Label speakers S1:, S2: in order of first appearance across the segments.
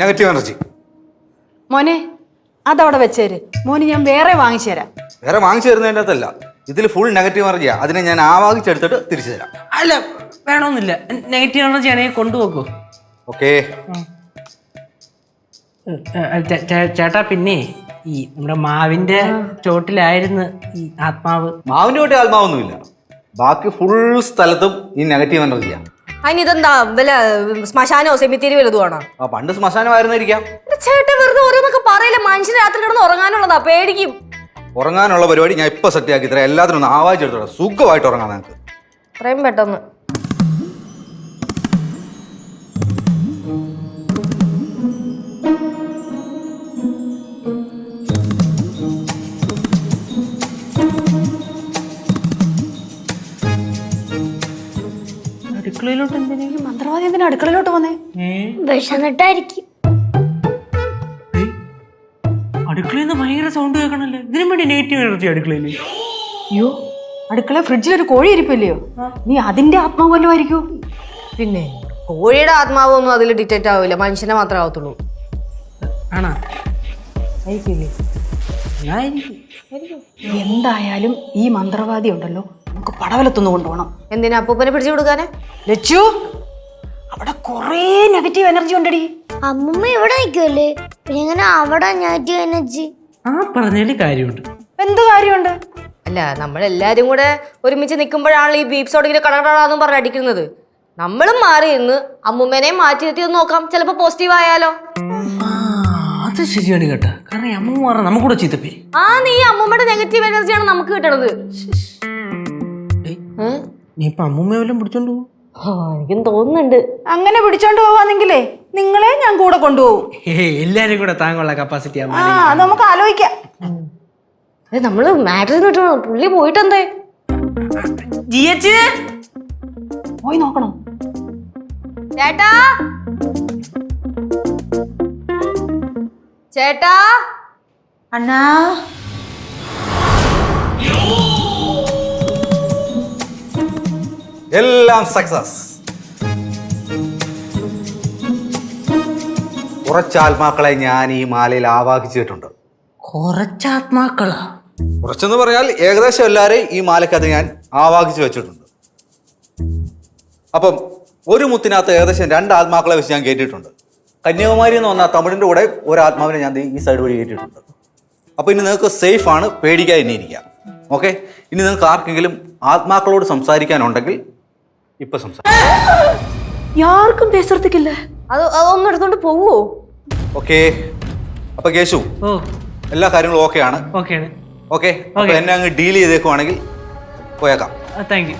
S1: Negative energy
S2: മോനെ അതവിടെ വെച്ചേര്. മോന് ഞാൻ വേറെ വാങ്ങിച്ചു തരാം.
S1: വേറെ വാങ്ങിച്ചു തരുന്നതിന്റെ അകത്തല്ല. ഇതിൽ ഫുൾ നെഗറ്റീവ് എനർജിയാ അതിനെ ഞാൻ ആവാഹിച്ചെടുത്തിട്ട് തിരിച്ചു തരാം.
S3: അല്ല വേണമെന്നില്ല നെഗറ്റീവ് എനർജി ആണെങ്കിൽ കൊണ്ടുപോക്കോ
S1: ഓക്കെ.
S3: ചേട്ടാ പിന്നെ ഈ നമ്മുടെ മാവിന്റെ ചോട്ടിലായിരുന്നു ഈ ആത്മാവ്.
S1: മാവിന്റെ കൂട്ടി ആത്മാവൊന്നുമില്ല. ബാക്കി ഫുൾ സ്ഥലത്തും ഈ നെഗറ്റീവ് എനർജിയാണ്
S4: അതിനിതെന്താ വല്ല ശ്മശാനോ സെമിത്തേരി വലുതുമാണോ
S1: ആ പണ്ട് ശ്മശാനമായിരുന്നിരിക്കാം
S4: ചേട്ടൻ വെറുതെ ഓരോന്നൊക്കെ പറയില്ല മനുഷ്യന് രാത്രി കിടന്ന് ഉറങ്ങാനുള്ളതാ പേടിക്കും.
S1: ഉറങ്ങാനുള്ള പരിപാടി ഞാൻ ഇപ്പൊ സെറ്റ് ആക്കി തരാം. എല്ലാത്തിനും ഒന്ന് ആവാഹിച്ചെടുത്തോളാം സുഖമായിട്ട് ഉറങ്ങാം നിങ്ങൾക്ക്
S4: അത്രയും പെട്ടെന്ന്.
S3: അടുക്കളയിലോട്ട് ഈ
S2: മന്ത്രവാദി എന്തിനാ അടുക്കളയിലോട്ട് വന്നേ?
S5: വിഷന്നിട്ടായിരിക്കും
S3: അടുക്കളയിൽ നിന്ന് ഭയങ്കര സൗണ്ട് കേൾക്കണല്ലോ? ഇതിനും വേണ്ടി നെഗറ്റീവ് എനർജി അടുക്കളയിൽ
S2: അയ്യോ അടുക്കള ഫ്രിഡ്ജിൽ ഒരു കോഴി ഇരിപ്പില്ലയോ? നീ അതിന്റെ ആത്മാവ് വല്ലതും ആയിരിക്കോ
S4: പിന്നെ കോഴിയുടെ ആത്മാവൊന്നും അതിൽ ഡിറ്റക്റ്റ് ആവില്ല മനുഷ്യനെ മാത്രമേ ആവത്തുള്ളൂ.
S3: ആണോ.
S2: എന്തായാലും ഈ മന്ത്രവാദി ഉണ്ടല്ലോ. നമുക്ക് പടവലത്തൊന്ന് കൊണ്ടുപോകണം.
S4: എന്തിനാ അപ്പൂപ്പനെ പിടിച്ചു കൊടുക്കാനെ?
S2: ലച്ചു അവിടെ കുറേ നെഗറ്റീവ് എനർജി ഉണ്ടടി.
S5: അമ്മമ്മ ഇവിടെ നിൽക്കുമല്ലേ പിന്നെ ഇങ്ങനെ അവിടെ നെഗറ്റീവ് എനർജി
S3: ആ പറഞ്ഞതിൽ കാര്യമുണ്ട്.
S2: എന്ത് കാര്യമുണ്ട്?
S4: അല്ല നമ്മളെല്ലാരും കൂടെ ഒരുമിച്ച് നിൽക്കുമ്പോഴാണ് ഈ ബീപ്സ് സോഡിങ്ങനെ കടകടാന്നും പറഞ്ഞ് അടിക്കുന്നത്. നമ്മളും മാറി നിന്ന് അമ്മുമ്മേനെയും മാറ്റി നിർത്തി ഒന്ന് നോക്കാം. ചിലപ്പോ പോസിറ്റീവ് ആയാലോ?
S3: ആ അത് ശരിയാണ് കേട്ടോ. കാരണം അമ്മൂമ്മ നമുക്കൂടെ ചീത്തപ്പേര്.
S4: ആ നീ അമ്മുമ്മയുടെ നെഗറ്റീവ് എനർജിയാണ് നമുക്ക് കിട്ടണത്.
S3: നീ ഇപ്പൊ അമ്മൂമ്മ വല്ലതും പിടിച്ചോണ്ട് പോകും
S4: എനിക്കും തോന്നുന്നുണ്ട്.
S2: അങ്ങനെ പിടിച്ചോണ്ട് പോവാന്നെങ്കിലേ നിങ്ങളെ ഞാൻ കൂടെ കൊണ്ടുപോകും
S3: എല്ലാരും കൂടെ താങ്കളുടെ കപ്പാസിറ്റി
S2: ആ നമുക്ക് ആലോചിക്കാം.
S4: നമ്മൾ മാറ്ററിൽ നിന്നിട്ടോ പുള്ളി പോയിട്ടെന്തേ?
S2: പോയി നോക്കണം.
S4: ചേട്ടാ? ചേട്ടാ?
S2: അണ്ണാ?
S1: എല്ലാം സക്സസ് കുറച്ച് ആത്മാക്കളെ ഞാൻ ഈ മാലയിൽ ആവാഹിച്ചിട്ടുണ്ട്.
S3: കുറച്ചാത്മാക്കളാ?
S1: കുറച്ചെന്ന് പറഞ്ഞാൽ ഏകദേശം എല്ലാവരെയും ഈ മാലക്കകത്ത് ഞാൻ ആവാഹിച്ച് വെച്ചിട്ടുണ്ട്. അപ്പം ഒരു മുത്തിനകത്ത് ഏകദേശം രണ്ട് ആത്മാക്കളെ വെച്ച് ഞാൻ കയറ്റിയിട്ടുണ്ട് കന്യാകുമാരി എന്ന് പറഞ്ഞാൽ തമിഴിന്റെ കൂടെ ഒരു ആത്മാവിനെ ഞാൻ ഈ സൈഡ് വഴി കയറ്റിയിട്ടുണ്ട് അപ്പോൾ ഇനി നിങ്ങൾക്ക് സേഫ് ആണ് പേടിക്കാതെ ഇനി ഇരിക്കാം ഓക്കെ ഇനി നിങ്ങൾക്ക് ആർക്കെങ്കിലും ആത്മാക്കളോട് സംസാരിക്കാനുണ്ടെങ്കിൽ ഇപ്പൊ സംസാരിക്കും.
S2: പേസർത്തിക്കില്ല
S4: അത് അതൊന്നും എടുത്തോണ്ട് പോവോ?
S1: ഓക്കെ. അപ്പൊ കേശു എല്ലാ കാര്യങ്ങളും ഓക്കെ. ആണ് ഓക്കെ. എന്നെ അങ്ങ് ഡീൽ ചെയ്തേക്കുവാണെങ്കിൽ പോയേക്കാം.
S3: താങ്ക് യു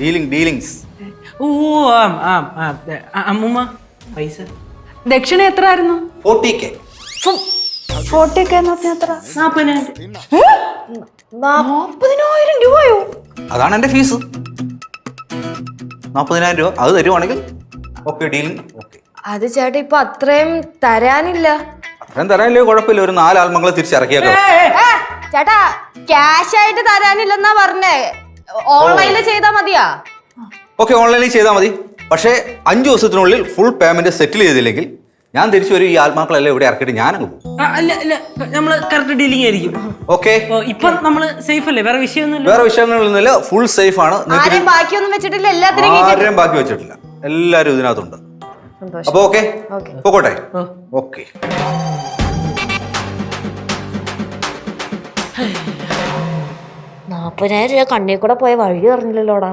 S1: ഡീലിംഗ് ഡീലിങ്സ്
S3: ഓ ആം ആം അമ്മൂമ്മ പൈസ.
S2: ദക്ഷിണ എത്ര ആയിരുന്നു
S1: ഫോർട്ടി കെ.
S2: ഫോർട്ടി കെ
S3: നാപ്പതിനായിരം.
S2: രൂപയോ?
S1: അതാണ് എന്റെ ഫീസ്. നാൽപ്പതിനായിരം രൂപ. അത് തരുവാണെങ്കിൽ ഓക്കെ ഡീലിംഗ് ഓക്കെ
S4: അത് ചേട്ടാ ഇപ്പൊ അത്രയും തരാനില്ല.
S1: അത്രയും തരാനില്ലേ? കുഴപ്പമില്ല. ഒരു നാല് ആൽമങ്ങളെ തിരിച്ചിറക്കിയേക്കാം.
S4: ചേട്ടാ ക്യാഷ് ആയിട്ട് തരാനില്ലെന്നാ പറഞ്ഞേ. ഓൺലൈനിൽ ചെയ്താ മതിയാ?
S1: ഓക്കെ ഓൺലൈനിൽ ചെയ്താൽ മതി. പക്ഷേ അഞ്ച് ദിവസത്തിനുള്ളിൽ ഫുൾ പേയ്മെന്റ് സെറ്റിൽ ചെയ്തില്ലെങ്കിൽ ഞാൻ തിരിച്ചു വരും ഈ ആത്മാക്കളെല്ലാം ഇവിടെ ഇറക്കിയിട്ട് അങ്ങ് പോകും.
S3: ആ, അല്ല അല്ല നമ്മൾ കറക്റ്റ് ഡീലിംഗ് ആയിരിക്കും.
S1: ഓക്കെ
S3: ഓ ഇപ്പൊ നമ്മൾ സേഫ് അല്ലേ? വേറെ വിഷയമൊന്നുമില്ല.
S1: വേറെ വിഷയങ്ങളൊന്നുമില്ല ഫുൾ സേഫ് ആണ്. നിങ്ങൾക്ക്
S4: ആരെയും ബാക്കിയൊന്നും വെച്ചിട്ടില്ല എല്ലാത്തിനും
S1: ആരെയും ബാക്കി വെച്ചിട്ടില്ല. എല്ലാരും ഇതിനകത്തുണ്ട്.
S4: സന്തോഷം.
S1: അപ്പൊ ഓക്കെ
S4: ഓക്കെ.
S1: ഓക്കെ
S4: നാപ്പതിനായിരം രൂപ കണ്ണി കൂടെ പോയ വഴി അറിഞ്ഞില്ലല്ലോടാ.